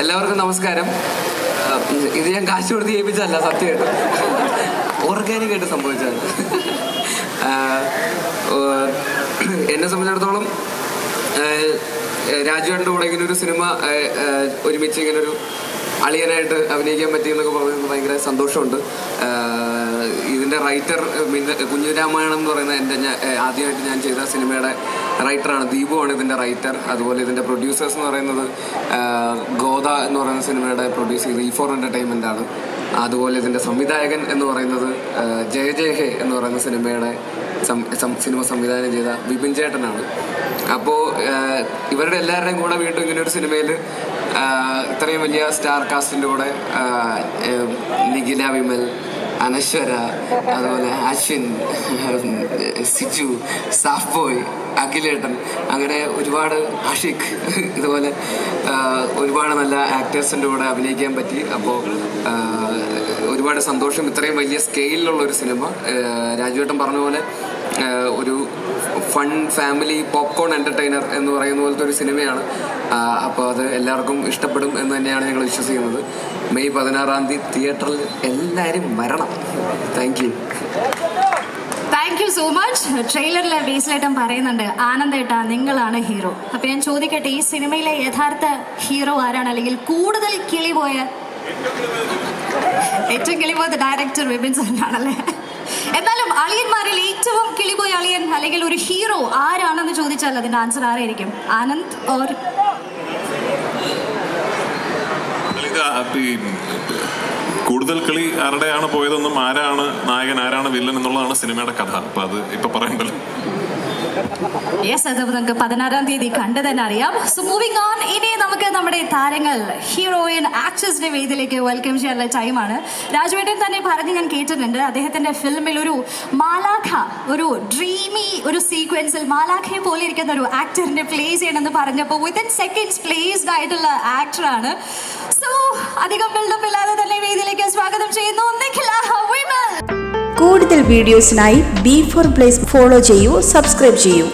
എല്ലാവർക്കും നമസ്കാരം. ഇത് ഞാൻ കാശ് കൊടുത്ത് ചെയ്യിപ്പിച്ചല്ല സത്യമായിട്ട് ഓർഗാനിക് ആയിട്ട് സംഭവിച്ചതാണ്. എന്നെ സംബന്ധിച്ചിടത്തോളം രാജുവേട്ടന്റെ കൂടെ ഇങ്ങനെ ഒരു സിനിമ ഒരുമിച്ച് ഇങ്ങനെ ഒരു അളിയനായിട്ട് അഭിനയിക്കാൻ പറ്റിയെന്നൊക്കെ പറയുന്നത് ഭയങ്കര സന്തോഷമുണ്ട്. ഇതിന്റെ റൈറ്റർ കുഞ്ഞുരാമായണം എന്ന് പറയുന്ന എന്റെ ഞാൻ ആദ്യമായിട്ട് ഞാൻ ചെയ്ത സിനിമയുടെ റൈറ്ററാണ് ദീപു ആണ് ഇതിന്റെ റൈറ്റർ അതുപോലെ ഇതിന്റെ പ്രൊഡ്യൂസേഴ്സ് എന്ന് പറയുന്നത് ഗോദ എന്ന് പറയുന്ന സിനിമയുടെ പ്രൊഡ്യൂസ് ചെയ്ത് ഇ ഫോർ എന്റർടൈൻമെന്റ് ആണ്. അതുപോലെ ഇതിന്റെ സംവിധായകൻ എന്ന് പറയുന്നത് ജയ ജയ ഹേ എന്ന് പറയുന്ന സിനിമയുടെ സിനിമ സംവിധാനം ചെയ്ത വിപിൻ ചേട്ടനാണ്. അപ്പോൾ ഇവരുടെ എല്ലാവരുടെയും കൂടെ വീണ്ടും ഇങ്ങനെ ഒരു സിനിമയിൽ ഇത്രയും വലിയ സ്റ്റാർ കാസ്റ്റിന്റെ കൂടെ നിഖില വിമൽ അനശ്വര അതുപോലെ അശ്വിൻ സിജു സാഫ് ബോയ് അഖിലേട്ടൻ അങ്ങനെ ഒരുപാട് ആഷിഖ് ഇതുപോലെ ഒരുപാട് നല്ല ആക്ടേഴ്സിന്റെ കൂടെ അഭിനയിക്കാൻ പറ്റി. അപ്പോൾ ഒരുപാട് സന്തോഷം. ഇത്രയും വലിയ സ്കെയിലുള്ള ഒരു സിനിമ രാജുവേട്ടൻ പറഞ്ഞ പോലെ ഒരു ഫൺ ഫാമിലി പോപ്കോൺ എന്റർടൈനർ എന്ന് പറയുന്ന പോലത്തെ ഒരു സിനിമയാണ്. അപ്പോൾ അത് എല്ലാവർക്കും ഇഷ്ടപ്പെടും എന്ന് തന്നെയാണ് ഞങ്ങൾ വിശ്വസിക്കുന്നത്. മെയ് പതിനാറാം തീയതി തിയേറ്ററിൽ എല്ലാവരും വരണം. Thank you thank you so much ട്രെയിലറിലെ ബേസിലായിട്ടും പറയുന്നുണ്ട് ആനന്ദേട്ട നിങ്ങളാണ് ഹീറോ അപ്പൊ ഞാൻ ചോദിക്കട്ടെ ഈ സിനിമയിലെ യഥാർത്ഥ ഹീറോ ആരാണ്? അല്ലെങ്കിൽ കൂടുതൽ കിളി പോയ ഏറ്റവും കിളി പോയത് ഡയറക്ടർ വിപിൻ സാറിനാണല്ലേ? അളിയന്മാരിൽ ഏറ്റവും കിളിപോയ അളിയൻ അല്ലെങ്കിൽ ഒരു ഹീറോ ആരാണെന്ന് ചോദിച്ചാൽ അതിന്റെ ആൻസർ ആരായിരിക്കും? ആനന്ദ് ഓർ കൂടുതൽ കളി ആരുടെയാണ് പോയതെന്നും ആരാണ് നായകൻ ആരാണ് വില്ലൻ എന്നുള്ളതാണ് സിനിമയുടെ കഥ. അപ്പൊ അത് ഇപ്പൊ പറയണ്ടല്ലോ. യെസ് അത് നമുക്ക് പതിനാറാം തീയതി കണ്ടു തന്നെ അറിയാം. സോ മൂവിങ് ഓൺ ഇനി നമുക്ക് നമ്മുടെ താരങ്ങൾ ഹീറോയിൻ ആക്ട്രസിന്റെ വേദിയിലേക്ക് വെൽക്കം ചെയ്യാനുള്ള ടൈമാണ് രാജുവേട്ടൻ തന്നെ പറഞ്ഞ് ഞാൻ കേട്ടിട്ടുണ്ട്. അദ്ദേഹത്തിന്റെ ഫിലിമിൽ ഒരു മാലാഖ ഒരു ഡ്രീമി ഒരു സീക്വൻസിൽ മാലാഖയെ പോലെ ഇരിക്കുന്ന ഒരു ആക്ടറിനെ പ്ലേ ചെയ്യണമെന്ന് പറഞ്ഞപ്പോൾ വിത്തിൻ സെക്കൻഡ്സ് പ്ലേസ്ഡ് ആയിട്ടുള്ള ആക്ടറാണ് സോ അധികം ബിൽഡപ്പ് ഇല്ലാതെ തന്നെ വേദിയിലേക്ക് സ്വാഗതം ചെയ്യുന്നു. കൂടുതൽ വീഡിയോസിനായി ബി ഫോർ പ്ലേസ് ഫോളോ ചെയ്യൂ സബ്സ്ക്രൈബ് ചെയ്യൂ.